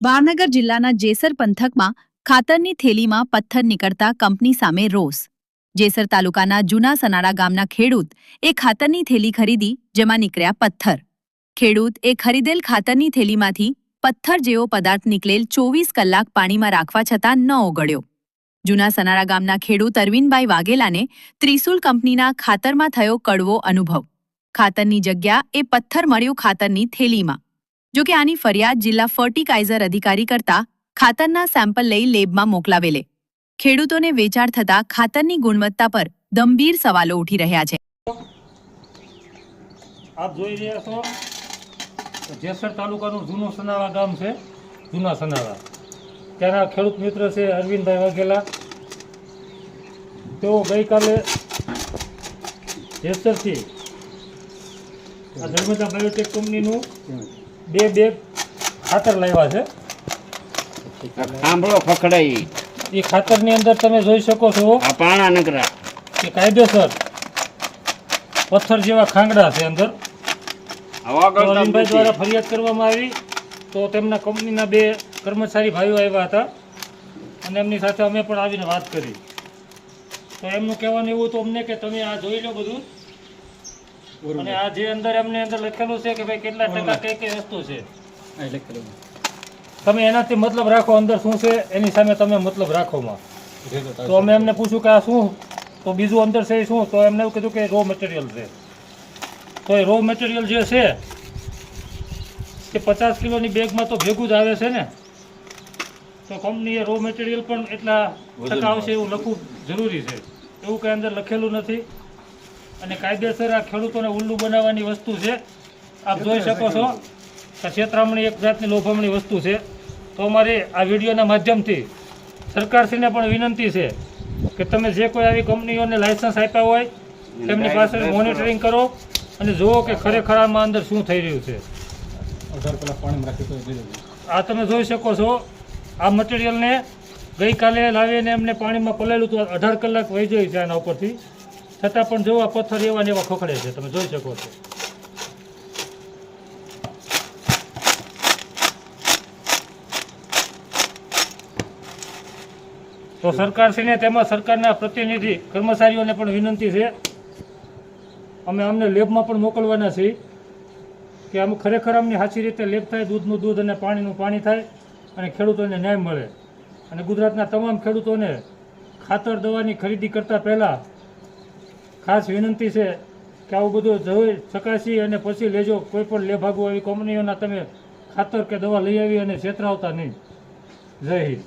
ભાવનગર જિલ્લાના જેસર પંથકમાં ખાતરની થેલીમાં પથ્થર નીકળતા કંપની સામે રોષ. જેસર તાલુકાના જૂના સનાળા ગામના ખેડૂત એ ખાતરની થેલી ખરીદી જેમાં નીકળ્યા પથ્થર. ખેડૂત એ ખરીદેલ ખાતરની થેલીમાંથી પથ્થર જેવો પદાર્થ નીકળેલ ચોવીસ કલાક પાણીમાં રાખવા છતાં ન ઓગળ્યો. જૂના સનારા ગામના ખેડૂત અરવિંદભાઈ વાઘેલાને ત્રિશુલ કંપનીના ખાતરમાં થયો કડવો અનુભવ. ખાતરની જગ્યા એ પથ્થર મળ્યું ખાતરની થેલીમાં. જો કે આની ફરિયાદ જિલ્લા ફર્ટિકાઇઝર અધિકારી કરતા ખાતરના સેમ્પલ લઈ લેબમાં મોકલાવેલે. ખેડૂતોને વેચાણ થતા ખાતરની ગુણવત્તા પર ગંભીર સવાલો ઉઠી રહ્યા છે. આપ જોઈ રહ્યા છો જેસર તાલુકાનું જૂનું સનાવા ગામ છે, જૂના સનાવા. ત્યાંના ખેડૂત મિત્ર છે અરવિંદભાઈ વાઘેલા. તેઓ ગઈકાલે જેસરથી આ ધર્મેન્દ્ર બાયોટેક કંપનીનું બે બે ખાતર લાવ્યા છે. આંબળો ખખડાઈ. એ ખાતરની અંદર તમે જોઈ શકો છો. આ પાણા નકરા. એ કાયદેસર પથ્થર જેવા ખાંગડા છે અંદર. તો અરવિંદભાઈ દ્વારા ફરિયાદ કરવામાં આવી. તો તેમના કંપનીના બે કર્મચારી ભાઈઓ આવ્યા હતા. અને એમની સાથે અમે પણ આવીને વાત કરી. તો એમનું કહેવાનું એવું હતું અમને કે તમે આ જોઈ લો બધું. અને આ જે અંદર એમને અંદર લખેલું છે કે ભાઈ કેટલા ટકા કઈ કઈ વસ્તુ છે? તમે એનાથી મતલબ રાખો અંદર શું છે એની સામે તમે મતલબ રાખો માં. તો અમે એમને પૂછ્યું કે આ શું? તો બીજું અંદર છે શું? તો એમને એવું કીધું કે રો મટીરિયલ છે. તો એ રો મટીરિયલ જે છે કે પચાસ કિલોની બેગમાં તો ભેગું જ આવે છે ને. તો કંપનીએ રો મટીરિયલ પણ એટલા ટકા આવશે એવું લખવું જરૂરી છે. એવું કંઈ અંદર લખેલું નથી. અને કાયદેસર આ ખેડૂતોને ઉલ્લું બનાવવાની વસ્તુ છે. આપ જોઈ શકો છો કે છેતરામણી એક જાતની લોભામણી વસ્તુ છે. તો અમારે આ વિડીયોના માધ્યમથી સરકારશ્રીને પણ વિનંતી છે કે તમે જે કોઈ આવી કંપનીઓને લાયસન્સ આપ્યા હોય તેમની પાસે મોનિટરિંગ કરો અને જુઓ કે ખરેખર આમાં અંદર શું થઈ રહ્યું છે. આ તમે જોઈ શકો છો આ મટીરિયલને ગઈકાલે લાવીને એમને પાણીમાં પલાળ્યું હતું. અઢાર કલાક વહી જાય છે આના ઉપરથી. છતાં પણ જો આ પથ્થર એવા ને એવા ખોખડે છે, તમે જોઈ શકો છો. તો સરકારશ્રીને તેમાં સરકારના પ્રતિનિધિ, કર્મચારીઓને પણ વિનંતી છે. અમે અમને લેબમાં પણ મોકલવાના છીએ કે આમ ખરેખર અમને સાચી રીતે લેબ થાય, દૂધનું દૂધ અને પાણીનું પાણી થાય અને ખેડૂતોને ન્યાય મળે. અને ગુજરાતના તમામ ખેડૂતોને ખાતર દવાની ખરીદી કરતાં પહેલાં ખાસ વિનંતી છે કે આવું બધું જોઈ ચકાસી અને પછી લેજો. કોઈ પણ લેભાગુ એવી કંપનીઓના તમે ખાતર કે દવા લઈ આવી અને છેતરાવતા નહીં. જય હિન્દ.